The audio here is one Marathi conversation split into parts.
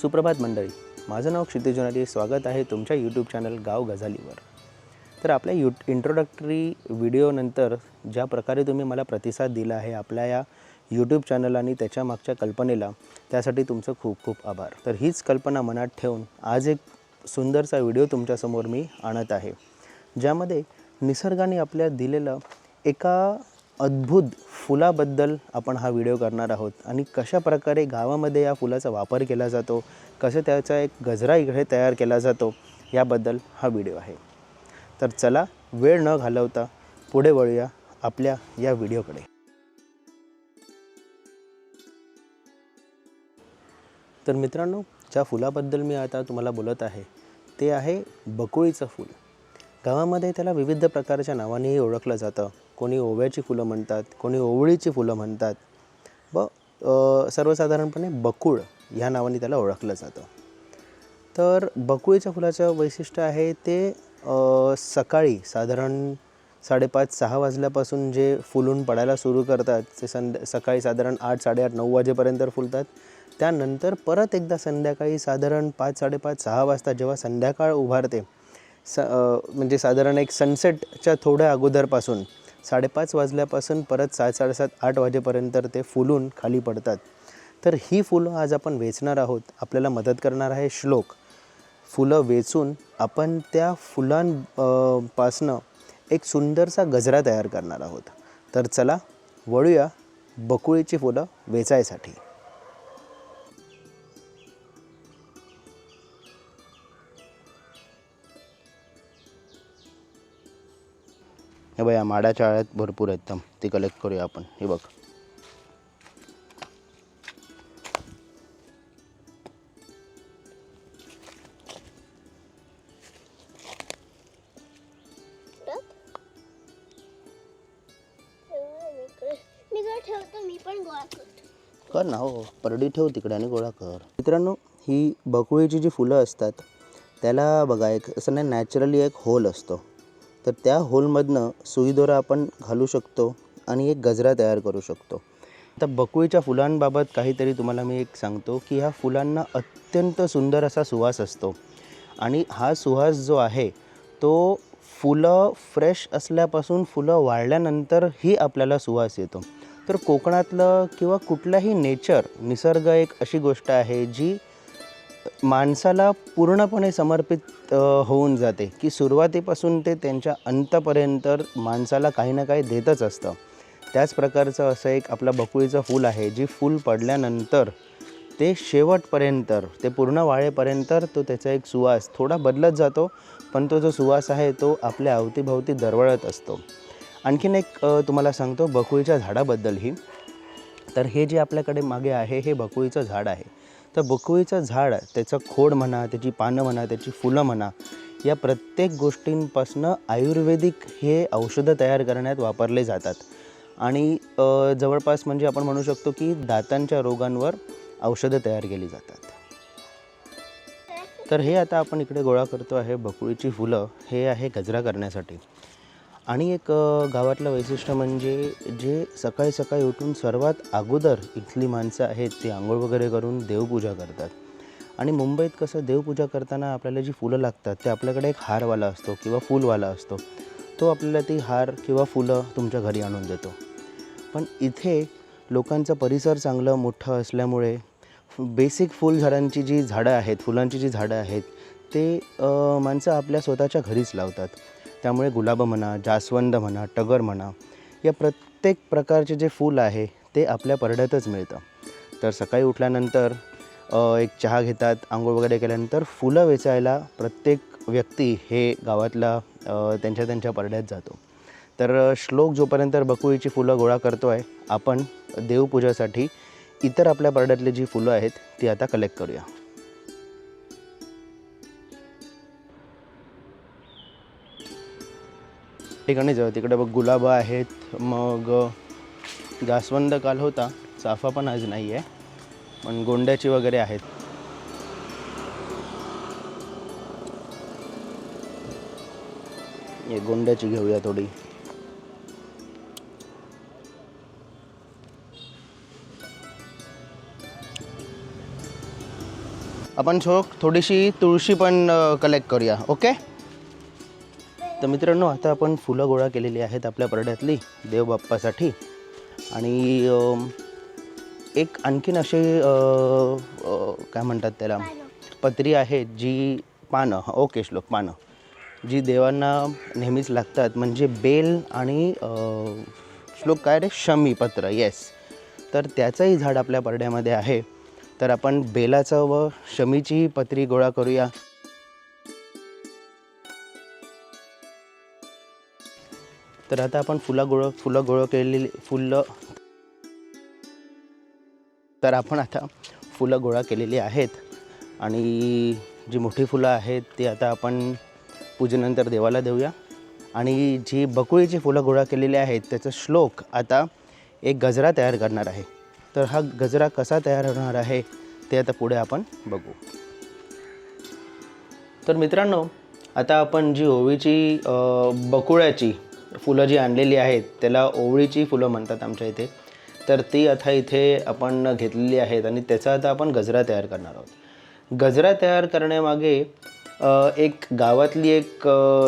सुप्रभात मंडळी माझं नाव क्षितिज जोनारी स्वागत आहे तुमच्या यूट्यूब चॅनल गाव गझालीवर. तर आपल्या यू इंट्रोडक्टरी व्हिडिओनंतर ज्या प्रकारे तुम्ही मला प्रतिसाद दिला आहे आपल्या या यूट्यूब चॅनल आणि त्याच्या मागच्या कल्पनेला त्यासाठी तुमचं खूप खूप आभार. तर हीच कल्पना मनात ठेवून आज एक सुंदरसा व्हिडिओ तुमच्यासमोर मी आणत आहे ज्यामध्ये निसर्गाने आपल्या दिलेलं एका अद्भुत फुलाबद्दल आपण हा व्हिडिओ करणार आहोत आणि कशा प्रकारे गावामध्ये या फुलाचा वापर केला जातो कसं त्याचा एक गजरा इकडे तयार केला जातो याबद्दल हा व्हिडिओ आहे. तर चला वेळ न घालवता पुढे वळूया आपल्या या व्हिडिओकडे. तर मित्रांनो ज्या फुलाबद्दल मी आता तुम्हाला बोलत आहे ते आहे बकुळीचं फूल. गावामध्ये त्याला विविध प्रकारच्या नावानेही ओळखलं जातं. कोणी ओव्याची फुलं म्हणतात कोणी ओवळीची फुलं म्हणतात. व सर्वसाधारणपणे बकुळ ह्या नावाने त्याला ओळखलं जातं. तर बकुळीच्या फुलाचं वैशिष्ट्य आहे ते सकाळी साधारण साडेपाच सहा वाजल्यापासून जे फुलून पडायला सुरू करतात ते संध्या सकाळी साधारण आठ साडेआठ नऊ वाजेपर्यंत फुलतात. त्यानंतर परत एकदा संध्याकाळी साधारण पाच साडेपाच सहा वाजता जेव्हा संध्याकाळ उभारते स म्हणजे साधारण एक सनसेटच्या थोड्या अगोदरपासून साडेपाच वाजल्यापासून परत सात साडेसात आठ वाजेपर्यंत ते फुलून खाली पडतात. तर ही फुलं आज आपण वेचणार आहोत. आपल्याला मदत करणार आहे श्लोक. फुलं वेचून आपण त्या फुलांपासनं एक सुंदरसा गजरा तयार करणार आहोत. तर चला वळूया बकुळीची फुलं वेचायसाठी. हे बघ या माडाच्या आळ्यात भरपूर आहेत एकदम ती कलेक्ट करूया आपण. हे बघ. कर ना हो, हो परडी ठेव तिकडे आणि गोळा कर. मित्रांनो ही बकुळीची जी फुलं असतात त्याला बघा एक असं नाही नॅचरली एक होल असतो. तर त्या होलमधनं सुईदोरा आपण घालू शकतो आणि एक गजरा तयार करू शकतो. आता बकुळीच्या फुलांबाबत काहीतरी तुम्हाला मी एक सांगतो की ह्या फुलांना अत्यंत सुंदर असा सुवास असतो. आणि हा सुवास जो आहे तो फुलं फ्रेश असल्यापासून फुलं वाळल्यानंतरही आपल्याला सुवास येतो. तर कोकणातलं किंवा कुठलाही नेचर निसर्ग एक अशी गोष्ट आहे जी माणसाला पूर्णपणे समर्पित होऊन जाते की सुरुवातीपासून ते त्यांच्या अंतपर्यंत माणसाला काही ना काही देतच असतं. त्याच प्रकारचं असं एक आपलं बकुळीचं फूल आहे जी फूल पडल्यानंतर ते शेवटपर्यंत ते पूर्ण वाळेपर्यंत तो त्याचा एक सुवास थोडा बदलत जातो पण तो जो सुवास आहे तो आपल्या अवतीभवती दरवळत असतो. आणखीन एक तुम्हाला सांगतो बकुळीच्या झाडाबद्दलही. तर हे जे आपल्याकडे मागे आहे हे बकुळीचं झाड आहे. तर बकुळीचं झाड त्याचं खोड म्हणा त्याची पानं म्हणा त्याची फुलं म्हणा या प्रत्येक गोष्टींपासनं आयुर्वेदिक हे औषधं तयार करण्यात वापरले जातात. आणि जवळपास म्हणजे आपण म्हणू शकतो की दातांच्या रोगांवर औषधं तयार केली जातात. तर हे आता आपण इकडे गोळा करतो आहे बकुळीची फुलं. हे आहे गजरा करण्यासाठी. आणि एक गावातलं वैशिष्ट्य म्हणजे जे सकाळी सकाळी उठून सर्वात अगोदर इथली माणसं आहेत ती आंघोळ वगैरे करून देवपूजा करतात. आणि मुंबईत कसं देवपूजा करताना आपल्याला जी फुलं लागतात ते आपल्याकडे एक हारवाला असतो किंवा फुलवाला असतो. तो आपल्याला ती हार किंवा फुलं तुमच्या घरी आणून देतो. पण इथे लोकांचं परिसर चांगलं मोठं असल्यामुळे बेसिक फुलझाडांची जी झाडं आहेत फुलांची जी झाडं आहेत ते माणसं आपल्या स्वतःच्या घरीच लावतात. त्यामुळे गुलाब म्हणा जास्वंद म्हणा टगर म्हणा या प्रत्येक प्रकारचे जे फूल आहे ते आपल्या परड्यातच मिळतं. तर सकाळी उठल्यानंतर एक चहा घेतात आंघोळ वगैरे केल्यानंतर फुलं वेचायला प्रत्येक व्यक्ती हे गावातला त्यांच्या त्यांच्या परड्यात जातो. तर श्लोक जोपर्यंत बकुळीची फुलं गोळा करतो आहे आपण देवपूजासाठी इतर आपल्या परड्यातली जी फुलं आहेत ती आता कलेक्ट करूया. ठिकाणी जाऊ. तिकडे बघ गुलाब आहेत मग जास्वंद काल होता. चाफा पण आज नाही आहे पण गोंड्याची वगैरे आहेत. हे गोंड्याची घेऊया थोडी. आपण छोक थोडीशी तुळशी पण कलेक्ट करूया ओके तर मित्रांनो आता आपण फुलं गोळा केलेली आहेत आपल्या परड्यातली देवबाप्पासाठी आणि एक आणखीन असे काय म्हणतात त्याला? पत्री आहेत जी पानं ओके श्लोक पानं जी देवांना नेहमीच लागतात. म्हणजे बेल आणि श्लोक काय रे? शमी पत्र येस तर त्याचंही झाड आपल्या परड्यामध्ये आहे. तर आपण बेलाचं व शमीची पत्री गोळा करूया. तर आता आपण फुलं गोळ फुलं गोळा केलेली फुलं तर आपण आता फुलं गोळा केलेली आहेत. आणि जी मोठी फुलं आहेत ती आता आपण पूजेनंतर देवाला देऊया. आणि जी बकुळीची फुलं गोळा केलेली आहेत त्याचा श्लोक आता एक गजरा तयार करणार आहे. तर हा गजरा कसा तयार होणार आहे ते आता पुढे आपण बघू. तर मित्रांनो आता आपण जी ओवीची बकुळ्याची फुलं जी आणलेली आहेत त्याला ओवळीची फुलं म्हणतात आमच्या इथे. तर ती आता इथे आपण घेतलेली आहेत आणि त्याचा आता आपण गजरा तयार करणार आहोत. गजरा तयार करण्यामागे एक गावातली एक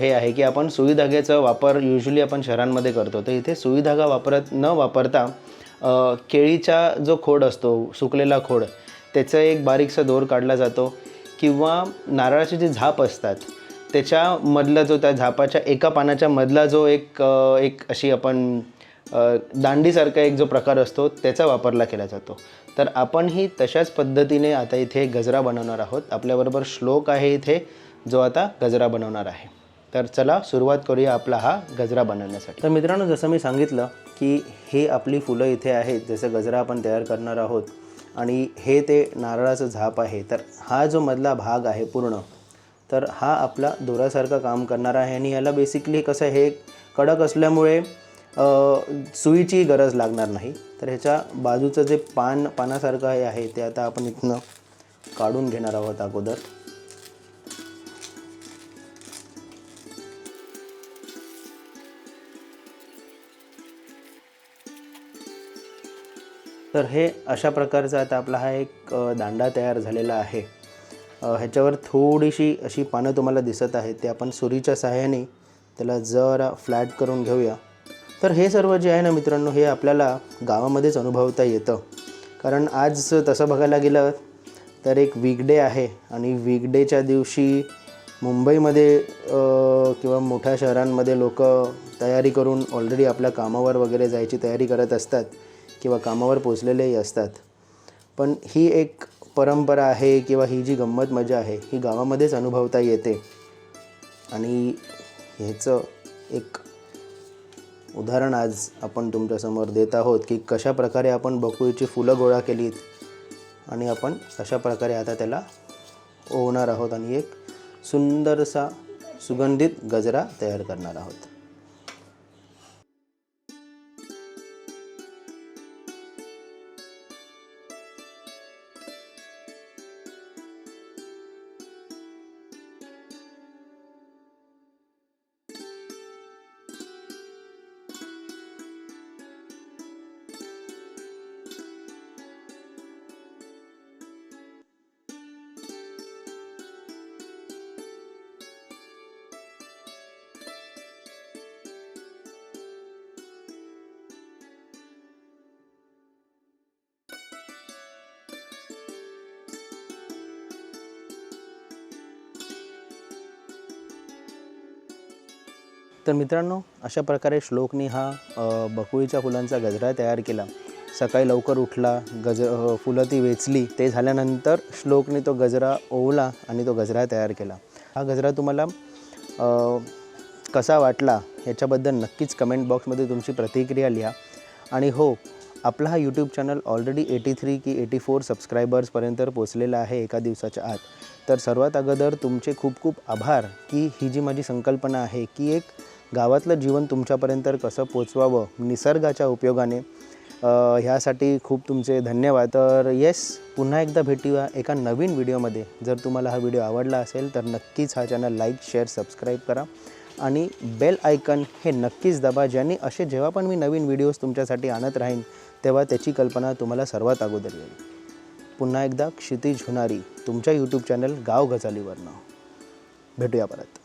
हे आहे की आपण सुई धाग्याचा वापर युजली आपण शहरांमध्ये करतो. तर इथे सुई धागा वापरत न वापरता केळीचा जो खोड असतो सुकलेला खोड त्याचा एक बारीकसा दोर काढला जातो किंवा नारळाचे जे झाप असतात त्याच्यामधला जो त्या झापाच्या एका पानाच्या मधला जो एक एक अशी आपण दांडीसारखा एक जो प्रकार असतो त्याचा वापरला केला जातो. तर आपणही तशाच पद्धतीने आता इथे गजरा बनवणार आहोत. आपल्याबरोबर श्लोक आहे इथे जो आता गजरा बनवणार आहे. तर चला सुरुवात करूया आपला हा गजरा बनवण्यासाठी. तर मित्रांनो जसं मी सांगितलं की हे आपली फुलं इथे आहेत जसं गजरा आपण तयार करणार आहोत आणि हे ते नारळाचं झाप आहे तर हा जो मधला भाग आहे पूर्ण तर हा आपला दोरासारखं काम करणार आहे. आणि याला बेसिकली कसं हे कडक असल्यामुळे सुईची गरज लागणार नाही. तर ह्याच्या बाजूचं जे पान पानासारखं हे आहे ते आता आपण इथनं काढून घेणार आहोत अगोदर. तर हे अशा प्रकारचा आता आपला हा एक दांडा तयार झालेला आहे. ह्याच्यावर थोडीशी अशी पानं तुम्हाला दिसत आहेत ते आपण सुरीच्या सहाय्याने त्याला जरा फ्लॅट करून घेऊया. तर हे सर्व जे आहे ना मित्रांनो हे आपल्याला गावामध्येच अनुभवता येतं. कारण आज तसं बघायला गेलं तर एक वीकडे आहे आणि वीकडेच्या दिवशी मुंबईमध्ये किंवा मोठ्या शहरांमध्ये लोक तयारी करून ऑलरेडी आपल्या कामावर वगैरे जायची तयारी करत असतात किंवा कामावर पोचलेलेही असतात. पण ही एक परंपरा आहे किंवा ही जी गंमत मजा आहे ही गावामध्येच अनुभवता येते. आणि ह्याचं एक उदाहरण आज आपण तुमच्यासमोर देत आहोत की कशा प्रकारे आपण बकुळीची फुलं गोळा केलीत आणि आपण कशा प्रकारे आता त्याला ओवणार आहोत आणि एक सुंदरसा सुगंधित गजरा तयार करणार आहोत. तर मित्रांनो अशा प्रकारे श्लोकनी हा बकुळीच्या फुलांचा गजरा तयार केला. सकाळी लवकर उठला गज फुलं ती वेचली ते झाल्यानंतर श्लोकने तो गजरा ओवला आणि तो गजरा तयार केला. हा गजरा तुम्हाला कसा वाटला याच्याबद्दल नक्कीच कमेंट बॉक्समध्ये तुमची प्रतिक्रिया लिहा. आणि हो आपला हा YouTube channel already eighty three की एटी फोर सबस्क्रायबर्सपर्यंत पोचलेला आहे एका दिवसाच्या आत. तर सर्वात अगोदर तुमचे खूप खूप आभार की ही जी माझी संकल्पना आहे की एक गावातलं जीवन तुमच्यापर्यंत कसं पोचवावं निसर्गाच्या उपयोगाने? ह्यासाठी खूप तुमचे धन्यवाद. तर येस पुन्हा एकदा भेटूया एका नवीन व्हिडिओमध्ये. जर तुम्हाला हा व्हिडिओ आवडला असेल तर नक्कीच हा चॅनल लाईक शेअर सबस्क्राईब करा. आणि बेल आयकन हे नक्कीच दाबा ज्याने असे जेव्हा पण मी नवीन व्हिडिओज तुमच्यासाठी आणत राहीन तेव्हा त्याची कल्पना तुम्हाला सर्वात अगोदर येईल. पुन्हा एकदा क्षितिज हुनारी तुमच्या यूट्यूब चॅनल गाव गजालीवरनं. भेटूया परत.